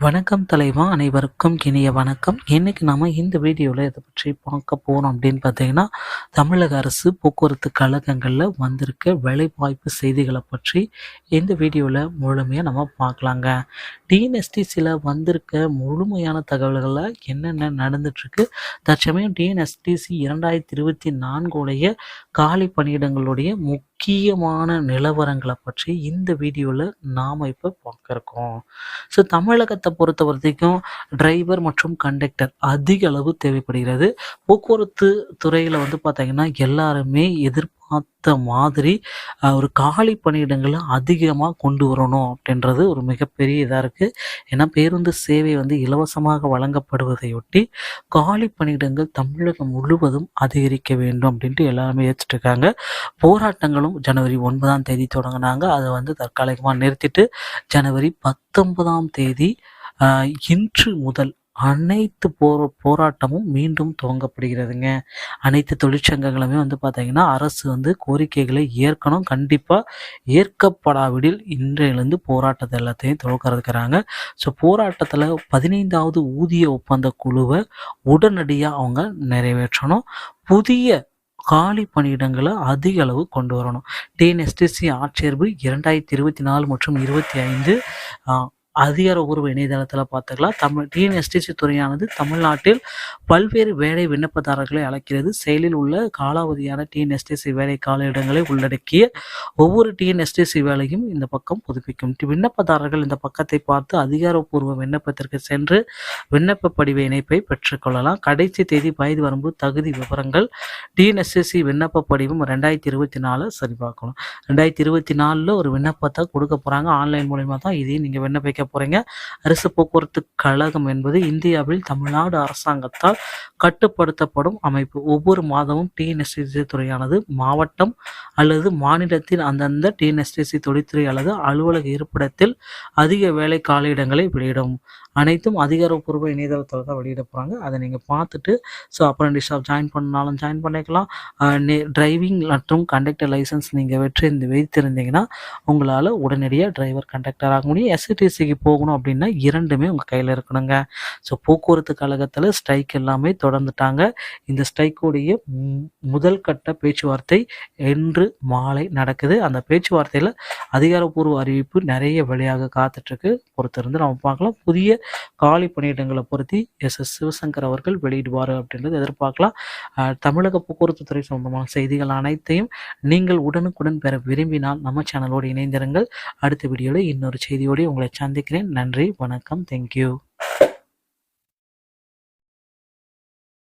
வணக்கம் தலைவா அனைவருக்கும் இனிய வணக்கம். இன்னைக்கு நாம இந்த வீடியோவில் இதை பற்றி பார்க்க போகிறோம் அப்படின்னு பார்த்தீங்கன்னா தமிழக அரசு போக்குவரத்து கழகங்களில் வந்திருக்க வேலைவாய்ப்பு செய்திகளை பற்றி இந்த வீடியோவில் முழுமையாக நம்ம பார்க்கலாங்க. டிஎன்எஸ்டிசியில் வந்திருக்க முழுமையான தகவல்களில் என்னென்ன நடந்துட்டுருக்கு? தற்சமயம் டிஎன்எஸ்டிசி இரண்டாயிரத்தி இருபத்தி நான்குடைய காலி பணியிடங்களுடைய முக்கியமான நிலவரங்களை பற்றி இந்த வீடியோவில் நாம் இப்போ பார்க்குறோம். இருக்கோம் ஸோ தமிழகத்தை பொறுத்த வரைக்கும் டிரைவர் மற்றும் கண்டக்டர் அதிக அளவு தேவைப்படுகிறது. போக்குவரத்து துறையில் வந்து பார்த்தீங்கன்னா எல்லாருமே பார்த்த மாதிரி ஒரு காலி பணியிடங்களை அதிகமாக கொண்டு வரணும் அப்படின்றது ஒரு மிகப்பெரிய இதாக இருக்குது ஏன்னா பேருந்து சேவை வந்து இலவசமாக வழங்கப்படுவதையொட்டி காலி பணியிடங்கள் தமிழகம் முழுவதும் அதிகரிக்க வேண்டும் அப்படின்ட்டு எல்லாருமே ஏற்றுட்டு இருக்காங்க. போராட்டங்களும் ஜனவரி ஒன்பதாம் தேதி தொடங்கினாங்க. அதை வந்து தற்காலிகமாக நிறுத்திட்டு ஜனவரி பத்தொன்பதாம் தேதி இன்று முதல் அனைத்து போர் போராட்டமும் மீண்டும் துவங்கப்படுகிறதுங்க. அனைத்து தொழிற்சங்கங்களுமே வந்து பார்த்தீங்கன்னா அரசு வந்து கோரிக்கைகளை ஏற்கணும். கண்டிப்பாக ஏற்கப்படாவிடில் இன்றையிலிருந்து போராட்டத்தை எல்லாத்தையும் துவக்கிறதுக்கிறாங்க. ஸோ போராட்டத்தில் பதினைந்தாவது ஊதிய ஒப்பந்த குழுவை உடனடியாக அவங்க நிறைவேற்றணும். புதிய காலி பணியிடங்களை அதிக அளவு கொண்டு வரணும். டிஎன்எஸ்டிசி ஆட்சேர்வு இரண்டாயிரத்தி இருபத்தி நாலு மற்றும் இருபத்தி ஐந்து அதிகாரபூர்வ இணையதளத்தில் பார்த்துக்கலாம். தமிழ் டிஎன்எஸ்டிசி துறையானது தமிழ்நாட்டில் பல்வேறு வேலை விண்ணப்பதாரர்களை அழைக்கிறது. செயலில் உள்ள காலாவதியான டிஎன்எஸ்டிசி வேலை கால இடங்களை உள்ளடக்கிய ஒவ்வொரு டிஎன்எஸ்டிசி வேலையும் இந்த பக்கம் புதுப்பிக்கும். டி- விண்ணப்பதாரர்கள் இந்த பக்கத்தை பார்த்து அதிகாரப்பூர்வ விண்ணப்பத்திற்கு சென்று விண்ணப்ப படிவ இணைப்பை பெற்றுக்கொள்ளலாம் கடைசி தேதி வயது வரம்பு தகுதி விவரங்கள் டிஎன்எஸ்எஸ்சி விண்ணப்ப படிவம் ரெண்டாயிரத்தி இருபத்தி நாலு சரிபார்க்கணும். ரெண்டாயிரத்தி இருபத்தி நாலில் ஒரு விண்ணப்பத்தை கொடுக்க போகிறாங்க ஆன்லைன் மூலிமா தான் இதையும் நீங்கள் விண்ணப்பிக்க போகிறீங்க அரசு போக்குவரத்து கழகம் என்பது இந்தியாவில் தமிழ்நாடு அரசாங்கத்தால் கட்டுப்படுத்தப்படும் அமைப்பு. ஒவ்வொரு மாதமும் டிஎன்எஸ்டிசி துறையானது மாவட்டம் அல்லது மாநிலத்தின் அந்தந்த டிஎன்எஸ்டிசி தொழில்துறை அல்லது அலுவலக இருப்பிடத்தில் அதிக வேலை காலியிடங்களை வெளியிடும். அனைத்தும் அதிகாரப்பூர்வ இணையதளத்தில் தான் வெளியிட போகிறாங்க அதை நீங்கள் பார்த்துட்டு ஸோ அப்ரண்டிஸாக ஜாயின் பண்ணாலும் ஜாயின் பண்ணிக்கலாம். டிரைவிங் மற்றும் கண்டக்டர் லைசன்ஸ் நீங்கள் வெற்றி வைத்திருந்தீங்கன்னா உங்களால் உடனடியாக டிரைவர் கண்டக்டர் ஆக முடியும். வேலைக்கு போகணும் அப்படின்னா இரண்டுமே உங்கள் கையில் இருக்கணுங்க. ஸோ போக்குவரத்து கழகத்தில் ஸ்ட்ரைக் எல்லாமே தொடர்ந்துட்டாங்க. இந்த ஸ்ட்ரைக்குடைய முதல் கட்ட பேச்சுவார்த்தை இன்று மாலை நடக்குது. அந்த பேச்சுவார்த்தையில் அதிகாரப்பூர்வ அறிவிப்பு நிறைய வழியாக காத்துட்ருக்கு. பொறுத்திருந்து நம்ம பார்க்கலாம். புதிய காலி பணியிடங்களை பொருத்தி எஸ். எஸ். சிவசங்கர் அவர்கள் வெளியிடுவார் அப்படின்றது எதிர்பார்க்கலாம். தமிழக போக்குவரத்து துறை சம்பந்தமான செய்திகள் அனைத்தையும் நீங்கள் உடனுக்குடன் பெற விரும்பினால் நம்ம சேனலோடு இணைந்திருங்கள். அடுத்த வீடியோவில் இன்னொரு செய்தியோடு உங்களை சந்திக்கிறேன். நன்றி வணக்கம். தேங்க்யூ